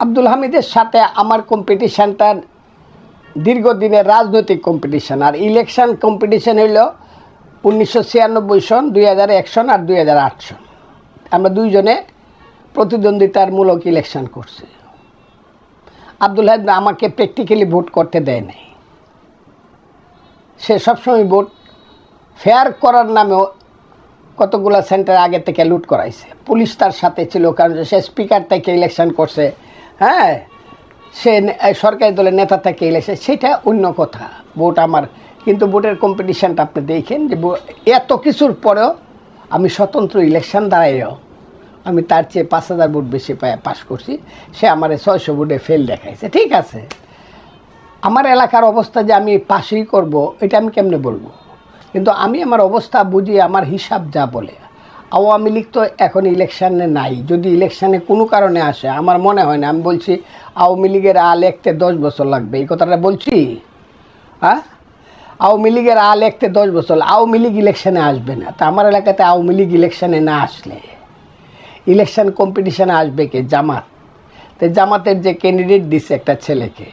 আব্দুল হামিদের সাথে আমার কম্পিটিশানটা দীর্ঘদিনের রাজনৈতিক কম্পিটিশান আর ইলেকশন কম্পিটিশান হইল উনিশশো ছিয়ানব্বই সন, দুই হাজার এক সন আর দুই হাজার আট সন। আমরা দুইজনে প্রতিদ্বন্দ্বিতামূলক ইলেকশন করছি। আব্দুল হামিদ আমাকে প্র্যাকটিক্যালি ভোট করতে দেয় নাই। সে সবসময় ভোট ফেয়ার করার নামেও কতগুলো সেন্টার আগে থেকে লুট করাইছে। পুলিশ তার সাথে ছিল, কারণ সে স্পিকার থেকে ইলেকশন করছে। হ্যাঁ সে সরকারি দলের নেতা থেকে ইলেকশন সেটা অন্য কথা। ভোট আমার, কিন্তু ভোটের কম্পিটিশানটা আপনি দেখেন যে এত কিছুর পরেও আমি স্বতন্ত্র ইলেকশন দাঁড়াইও। আমি তার চেয়ে পাঁচ হাজার ভোট বেশি পায় পাস করছি। সে আমার ছয়শো ভোটে ফেল দেখাইছে। ঠিক আছে। আমার এলাকার অবস্থা যে আমি পাশেই করব, এটা আমি কেমনে বলব? কিন্তু আমি আমার অবস্থা বুঝি আমার হিসাব যা বলে আওয়ামী লীগ তো এখন ইলেকশানে নাই। যদি ইলেকশানে কোনো কারণে আসে, আমার মনে হয় না, আমি বলছি আওয়ামী লীগের আ লেখতে দশ বছর লাগবে, এই কথাটা বলছি? হ্যাঁ? আওয়ামী লীগের আ লেখতে দশ বছর, আওয়ামী লীগ ইলেকশানে আসবে না। তা আমার এলাকাতে আওয়ামী লীগ ইলেকশানে না আসলে। ইলেকশান কম্পিটিশানে আসবে কে? জামাত। তো জামাতের যে ক্যান্ডিডেট দিছে একটা ছেলেকে,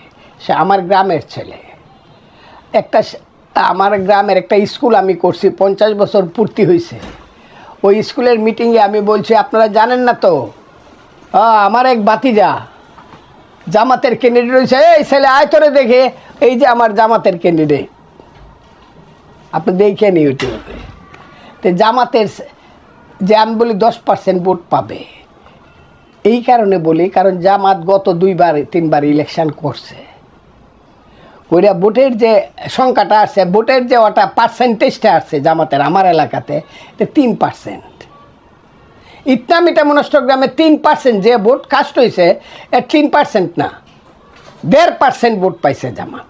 সে আমার গ্রামের ছেলে। একটা আমার গ্রামের একটা স্কুল আমি করছি, পঞ্চাশ বছর পূর্তি হয়েছে ওই স্কুলের মিটিংয়ে আমি বলছি, আপনারা জানেন না তো? আমার এক বাতিজা জামাতের ক্যান্ডিডেট রয়েছে। এই ছেলে, আয় তোরে দেখে। এই যে আমার জামাতের ক্যান্ডিডেট আপনি দেখেন ইউটিউবে। তো জামাতের যে আমি বলি, দশ পার্সেন্ট ভোট পাবে। এই কারণে বলি, কারণ জামাত গত দুইবার, তিনবার ইলেকশন করছে। ওইটা ভোটের যে সংখ্যাটা আসছে ভোটের যে ওটা পার্সেন্টেজটা আসছে জামাতের আমার এলাকাতে, এটা তিন পার্সেন্ট ইটনামিটা মনস্টগ্রামে তিন পার্সেন্ট যে ভোট কাস্ট হয়েছে এ তিন পার্সেন্ট না, দেড় পার্সেন্ট ভোট পাইছে জামাত।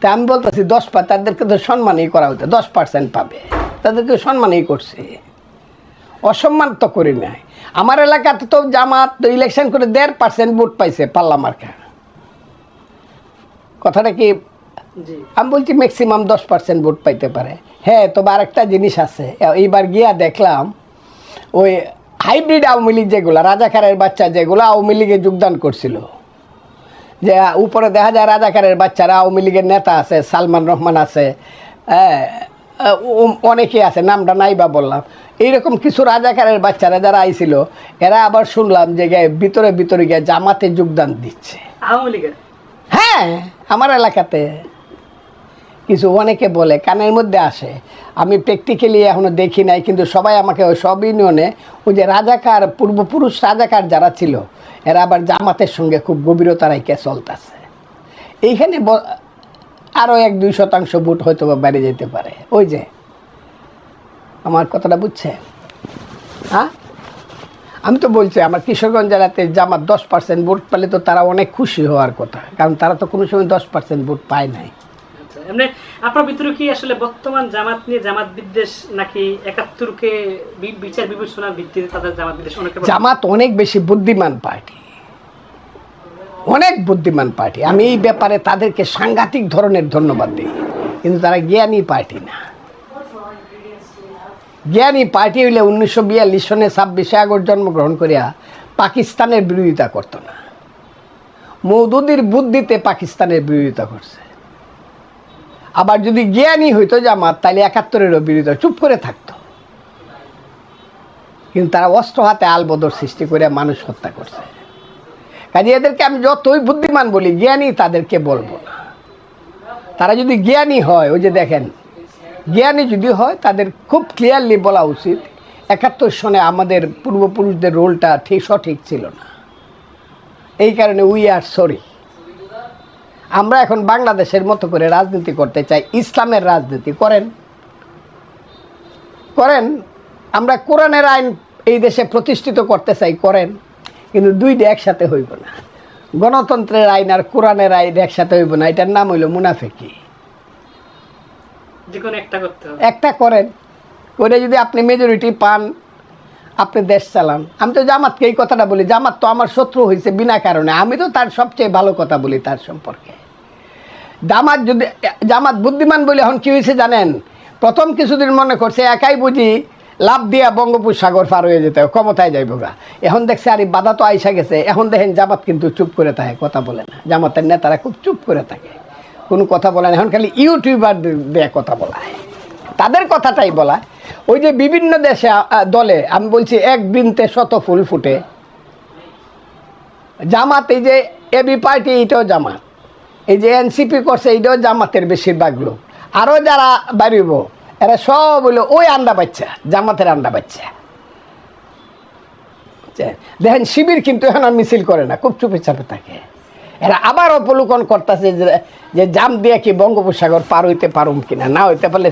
তা আমি বলতেছি, দশ পা তাদেরকে তো সম্মানই করা হতো দশ পার্সেন্ট পাবে, তাদেরকে সম্মানই করছে। অসম্মান তো করি নাই। আমার এলাকাতে তো জামাত ইলেকশন করে দেড় পার্সেন্ট ভোট পাইছে পাল্লা মার্কা। কথাটা কি? আমি বলছি ম্যাক্সিমাম দশ পার্সেন্ট ভোট পাইতে পারে। হ্যাঁ তবে আরেকটা জিনিস আছে। এইবার গিয়া দেখলাম ওই হাইব্রিড আওয়ামী লীগ যেগুলো রাজাকারের বাচ্চা যেগুলো আওয়ামী লীগে যোগদান করছিল। যে উপরে দেখা যায় রাজাকারের বাচ্চারা আওয়ামী লীগের নেতা আছে সালমান রহমান আছে হ্যাঁ, অনেকে আছে নামটা নাই বা বললাম। এইরকম কিছু রাজাকারের বাচ্চারা যারা আইছিল এরা আবার শুনলাম যে ভিতরে ভিতরে গিয়ে জামাতে যোগদান দিচ্ছে। আওয়ামী লীগের? হ্যাঁ আমার এলাকাতে। কিছু অনেকে বলে, কানের মধ্যে আসে। আমি প্র্যাকটিক্যালি এখনও দেখি নাই, কিন্তু সবাই আমাকে ওই সব ইউনিয়নে ওই যে রাজাকার, পূর্বপুরুষ রাজাকার যারা ছিল, এরা আবার জামাতের সঙ্গে খুব গভীরতা রাইকে চলতেছে। এইখানে আরও এক দুই শতাংশ ভোট হয়তো বা বেড়ে যেতে পারে। ওই যে, আমার কথাটা বুঝছে হ্যাঁ? আমি তো বলছি আমার কিশোরগঞ্জ জেলাতে জামাত দশ পার্সেন্ট ভোট পেলে তো তারা অনেক খুশি হওয়ার কথা। কারণ তারা তো কোনো সময় দশ পার্সেন্ট ভোট পায় নাই। আচ্ছা এমনি আপনার ভিতরে কি আসলে বর্তমান জামাত নিয়ে জামাত বিদ্বেষ নাকি একাত্তরকে বিচার বিবেচনার ভিত্তিতে তাদের জামাত বিদ্বেষ অনেক জামাত অনেক বেশি বুদ্ধিমান পার্টি। অনেক বুদ্ধিমান পার্টি। আমি এই ব্যাপারে তাদেরকে সাংঘাতিক ধরনের ধন্যবাদ দিই। কিন্তু তারা জ্ঞানী পার্টি না। জ্ঞানী পার্টি হইলে উনিশশো বিয়াল্লিশ সনে ছাব্বিশে আগস্ট জন্মগ্রহণ করিয়া পাকিস্তানের বিরোধিতা করতো না। মৌদুদির বুদ্ধিতে পাকিস্তানের বিরোধিতা করছে। আবার যদি জ্ঞানী হইতো জামাত তাহলে একাত্তরেরও বিরোধিতা, চুপ করে থাকতো। কিন্তু তারা অস্ত্র হাতে আলবদর সৃষ্টি করে মানুষ হত্যা করছে। কাজে এদেরকে আমি যতই বুদ্ধিমান বলি, জ্ঞানী তাদেরকে বলব না। তারা যদি জ্ঞানী হয়, ওই যে দেখেন জ্ঞানী যদি হয়, তাদের খুব ক্লিয়ারলি বলা উচিত, একাত্তর সনে আমাদের পূর্বপুরুষদের রোলটা ঠিক সঠিক ছিল না। এই কারণে উই আর সরি আমরা এখন বাংলাদেশের মতো করে রাজনীতি করতে চাই, ইসলামের রাজনীতি করেন। করেন, আমরা কোরআনের আইন এই দেশে প্রতিষ্ঠিত করতে চাই, করেন। কিন্তু দুইটা একসাথে হইব না। গণতন্ত্রের আইন আর কোরআনের আইন একসাথে হইব না, এটার নাম হইল মুনাফেকি। একটা করেন করে যদি আপনি মেজরিটি পান, আপনি দেশ চালান। আমি তো জামাতকে এই কথাটা বলি, জামাত তো আমার শত্রু হয়েছে বিনা কারণে। আমি তো তার সবচেয়ে ভালো কথা বলি তার সম্পর্কে। জামাত যদি, জামাত বুদ্ধিমান বলে এখন কি হয়েছে জানেন? প্রথম কিছুদিন মনে করছে একাই বুঝি লাভ দিয়া বঙ্গোপসাগর পার হয়ে যেতে ক্ষমতায় যাইব গা। এখন দেখছে আরে বাধা তো আইসা গেছে, এখন দেখেন জামাত কিন্তু চুপ করে থাকে, কথা বলে না। জামাতের নেতারা খুব চুপ করে থাকে। কোনো কথা বলে এখন খালি ইউটিউবার দিয়ে কথা বলা। তাদের কথাটাই বলা। ওই যে বিভিন্ন দেশে দলে, আমি বলছি এক বৃন্তে শত ফুল ফুটে। জামাত, এই যে এবি পার্টি, এইটাও জামাত। এই যে এনসিপি করছে, এইটাও জামাতের বেশিরভাগ লোক। আরও যারা বাড়িব, এরা সব হইল ওই আন্ডা বাচ্চা, জামাতের আন্ডা বাচ্চা? দেখেন, শিবির কিন্তু এখন আর মিছিল করে না, খুব চুপে চাপে থাকে। এরা আবার অপলোকন করতেছে যে জাম দিয়ে কি বঙ্গোপসাগর পার হইতে পারুম কিনা, না হইতে পারলে